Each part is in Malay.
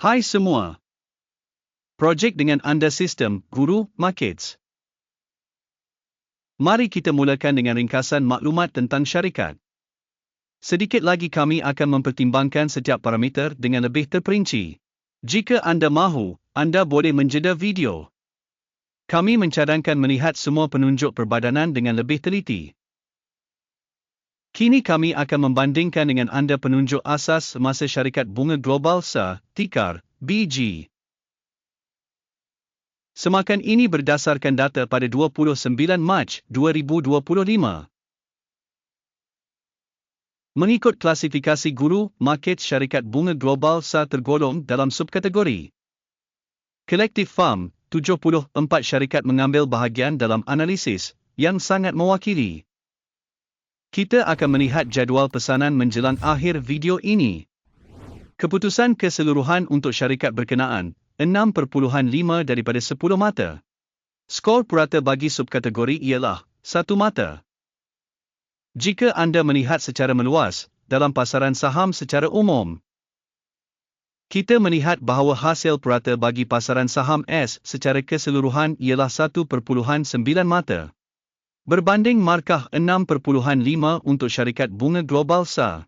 Hai semua. Projek dengan anda sistem Guru Markets. Mari kita mulakan dengan ringkasan maklumat tentang syarikat. Sedikit lagi kami akan mempertimbangkan setiap parameter dengan lebih terperinci. Jika anda mahu, anda boleh menjeda video. Kami mencadangkan melihat semua penunjuk perbadanan dengan lebih teliti. Kini kami akan membandingkan dengan anda penunjuk asas semasa syarikat bunga global SA, tikar, BG. Semakan ini berdasarkan data pada 29 Mac 2025. Mengikut klasifikasi guru, market syarikat bunga global SA tergolong dalam subkategori. Collective Farm, 74 syarikat mengambil bahagian dalam analisis yang sangat mewakili. Kita akan melihat jadual pesanan menjelang akhir video ini. Keputusan keseluruhan untuk syarikat berkenaan, 6.5 daripada 10 mata. Skor purata bagi subkategori ialah 1 mata. Jika anda melihat secara meluas, dalam pasaran saham secara umum, kita melihat bahawa hasil purata bagi pasaran saham S secara keseluruhan ialah 1.9 mata berbanding markah 6.5 untuk syarikat bunga global SA.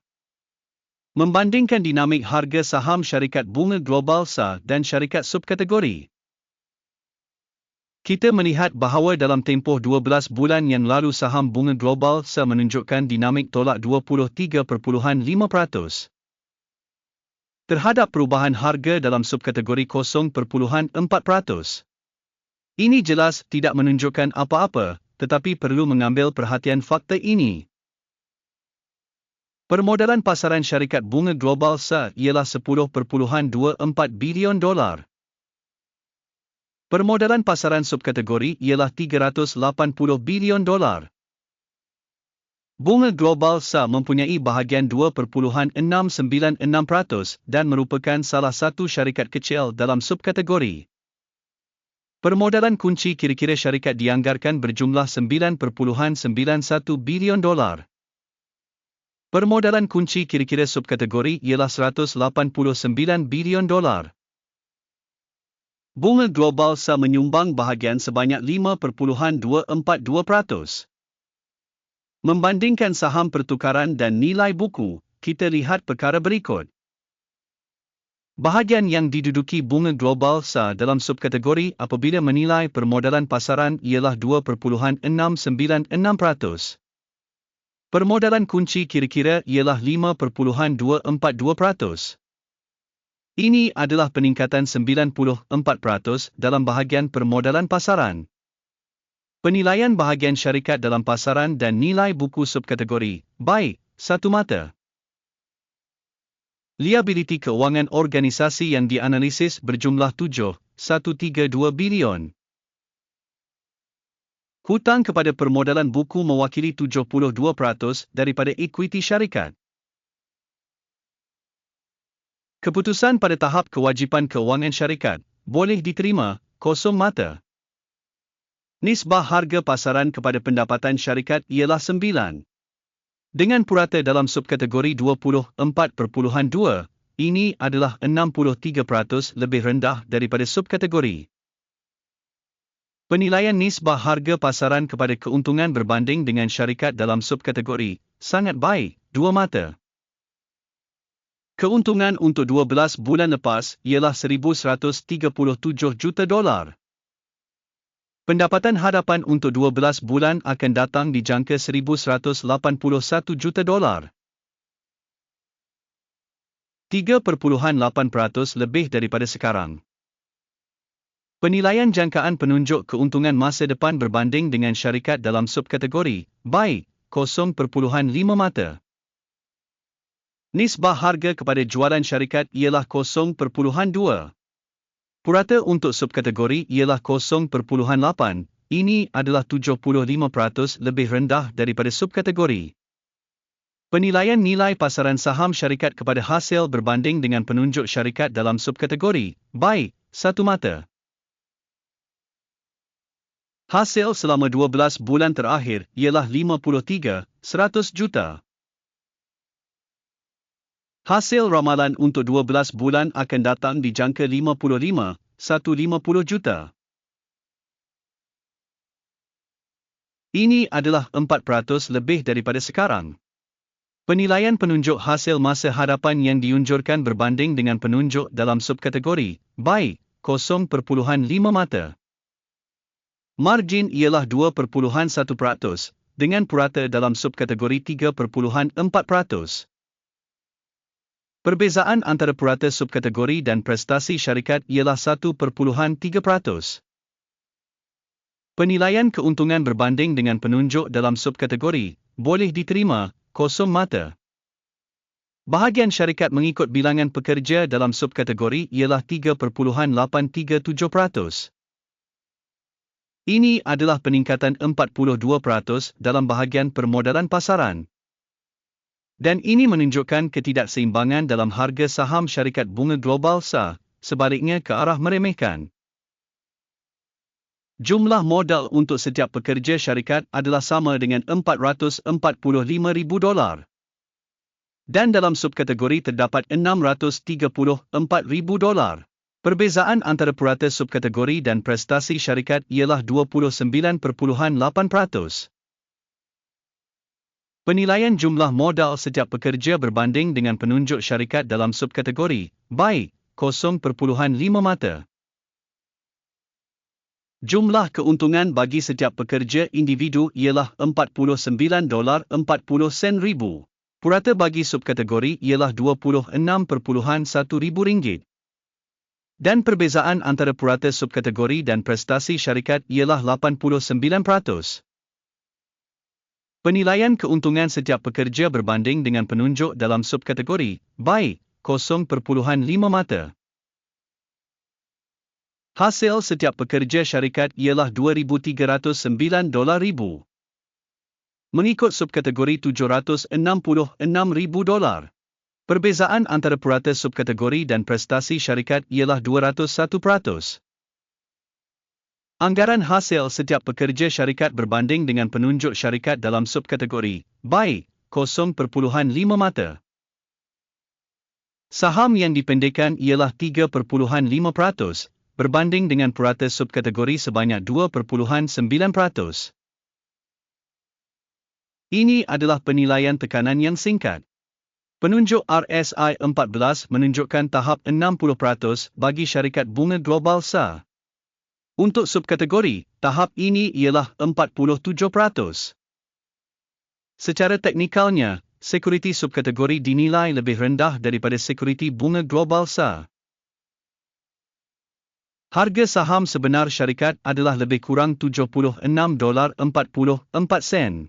Membandingkan dinamik harga saham syarikat bunga global SA dan syarikat subkategori. Kita melihat bahawa dalam tempoh 12 bulan yang lalu saham bunga global SA menunjukkan dinamik tolak 23.5%. Terhadap perubahan harga dalam subkategori 0.4%. Ini jelas tidak menunjukkan apa-apa, tetapi perlu mengambil perhatian fakta ini. Permodalan pasaran syarikat bunga global SA ialah 10.24 bilion dolar. Permodalan pasaran subkategori ialah 380 bilion dolar. Bunga global SA mempunyai bahagian 2.696% dan merupakan salah satu syarikat kecil dalam subkategori. Permodalan kunci kira-kira syarikat dianggarkan berjumlah 9.91 bilion dolar. Permodalan kunci kira-kira subkategori ialah 189 bilion dolar. Bunga global SA menyumbang bahagian sebanyak 5.242%. Membandingkan saham pertukaran dan nilai buku, kita lihat perkara berikut. Bahagian yang diduduki bunga global SA dalam subkategori apabila menilai permodalan pasaran ialah 2.696%. Permodalan kunci kira-kira ialah 5.242%. Ini adalah peningkatan 94% dalam bahagian permodalan pasaran. Penilaian bahagian syarikat dalam pasaran dan nilai buku subkategori, baik, satu mata. Liability keuangan organisasi yang dianalisis berjumlah 7.132 bilion. Hutang kepada permodalan buku mewakili 72% daripada ekuiti syarikat. Keputusan pada tahap kewajipan keuangan syarikat boleh diterima kosong mata. Nisbah harga pasaran kepada pendapatan syarikat ialah dengan purata dalam subkategori 24.2, ini adalah 63% lebih rendah daripada subkategori. Penilaian nisbah harga pasaran kepada keuntungan berbanding dengan syarikat dalam subkategori sangat baik, dua mata. Keuntungan untuk 12 bulan lepas ialah 1,137 juta dolar. Pendapatan hadapan untuk 12 bulan akan datang dijangka 1,181 juta dolar. 3.8% lebih daripada sekarang. Penilaian jangkaan penunjuk keuntungan masa depan berbanding dengan syarikat dalam subkategori, baik, 0.5 mata. Nisbah harga kepada jualan syarikat ialah 0.2. Purata untuk subkategori ialah 0.8, ini adalah 75% lebih rendah daripada subkategori. Penilaian nilai pasaran saham syarikat kepada hasil berbanding dengan penunjuk syarikat dalam subkategori, baik, satu mata. Hasil selama 12 bulan terakhir ialah 53, 100 juta. Hasil ramalan untuk 12 bulan akan datang dijangka 55, 150 juta. Ini adalah 4% lebih daripada sekarang. Penilaian penunjuk hasil masa hadapan yang diunjurkan berbanding dengan penunjuk dalam subkategori, baik, 0.5 mata. Margin ialah 2.1%, dengan purata dalam subkategori 3.4%. Perbezaan antara purata subkategori dan prestasi syarikat ialah 1.3%. Penilaian keuntungan berbanding dengan penunjuk dalam subkategori boleh diterima kosong mata. Bahagian syarikat mengikut bilangan pekerja dalam subkategori ialah 3.837%. Ini adalah peningkatan 42% dalam bahagian permodalan pasaran. Dan ini menunjukkan ketidakseimbangan dalam harga saham syarikat bunga global SA, sebaliknya ke arah meremehkan. Jumlah modal untuk setiap pekerja syarikat adalah sama dengan 445,000 dolar. Dan dalam subkategori terdapat 634,000 dolar. Perbezaan antara purata subkategori dan prestasi syarikat ialah 29.8%. Penilaian jumlah modal setiap pekerja berbanding dengan penunjuk syarikat dalam subkategori, baik, 0.5 mata. Jumlah keuntungan bagi setiap pekerja individu ialah 49 dolar 40 sen ribu. Purata bagi subkategori ialah 26.1 ribu ringgit dan perbezaan antara purata subkategori dan prestasi syarikat ialah 89%. Penilaian keuntungan setiap pekerja berbanding dengan penunjuk dalam subkategori, baik, 0.5 mata. Hasil setiap pekerja syarikat ialah 2,309 dolar ribu. Mengikut subkategori 766,000 dolar. Perbezaan antara purata subkategori dan prestasi syarikat ialah 201%. Anggaran hasil setiap pekerja syarikat berbanding dengan penunjuk syarikat dalam subkategori, baik, 0.5 mata. Saham yang dipendekkan ialah 3.5%, berbanding dengan purata subkategori sebanyak 2.9%. Ini adalah penilaian tekanan yang singkat. Penunjuk RSI 14 menunjukkan tahap 60% bagi syarikat bunga global SA. Untuk subkategori, tahap ini ialah 47%. Secara teknikalnya, sekuriti subkategori dinilai lebih rendah daripada sekuriti bunga global SA. Harga saham sebenar syarikat adalah lebih kurang 76 dolar 44 sen.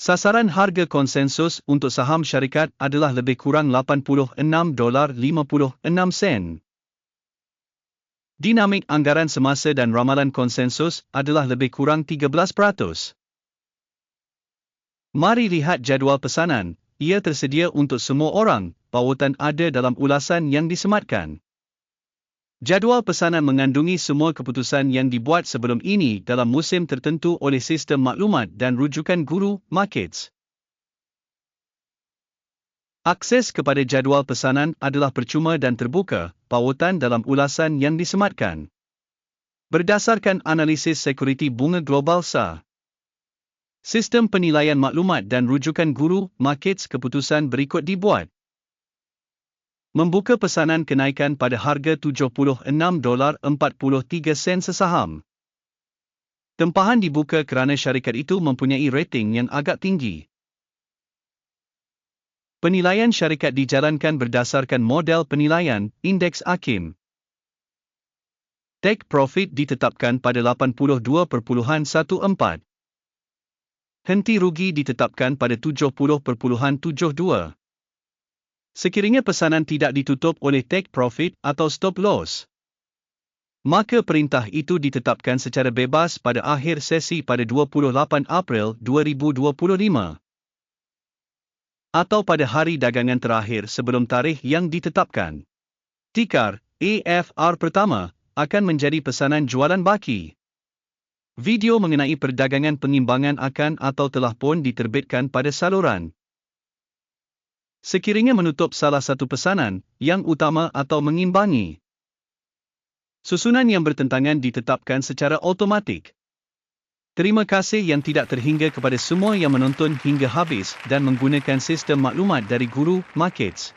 Sasaran harga konsensus untuk saham syarikat adalah lebih kurang 86 dolar 56 sen. Dinamik anggaran semasa dan ramalan konsensus adalah lebih kurang 13%. Mari lihat jadual pesanan. Ia tersedia untuk semua orang. Pautan ada dalam ulasan yang disematkan. Jadual pesanan mengandungi semua keputusan yang dibuat sebelum ini dalam musim tertentu oleh sistem maklumat dan rujukan guru markets. Akses kepada jadual pesanan adalah percuma dan terbuka, pautan dalam ulasan yang disematkan. Berdasarkan analisis sekuriti bunga global SA. Sistem penilaian maklumat dan rujukan guru markets keputusan berikut dibuat membuka pesanan kenaikan pada harga 76 dolar 43 sen sesaham. Tempahan dibuka kerana syarikat itu mempunyai rating yang agak tinggi. Penilaian syarikat dijalankan berdasarkan model penilaian indeks AKIM. Take profit ditetapkan pada 82.14. Henti rugi ditetapkan pada 70.72 sekiranya pesanan tidak ditutup oleh take profit atau stop loss. Maka perintah itu ditetapkan secara bebas pada akhir sesi pada 28 April 2025 atau pada hari dagangan terakhir sebelum tarikh yang ditetapkan. Tikar AFR pertama akan menjadi pesanan jualan baki. Video mengenai perdagangan pengimbangan akan atau telah pun diterbitkan pada saluran sekiranya menutup salah satu pesanan yang utama atau mengimbangi. Susunan yang bertentangan ditetapkan secara automatik. Terima kasih yang tidak terhingga kepada semua yang menonton hingga habis dan menggunakan sistem maklumat dari Guru Markets.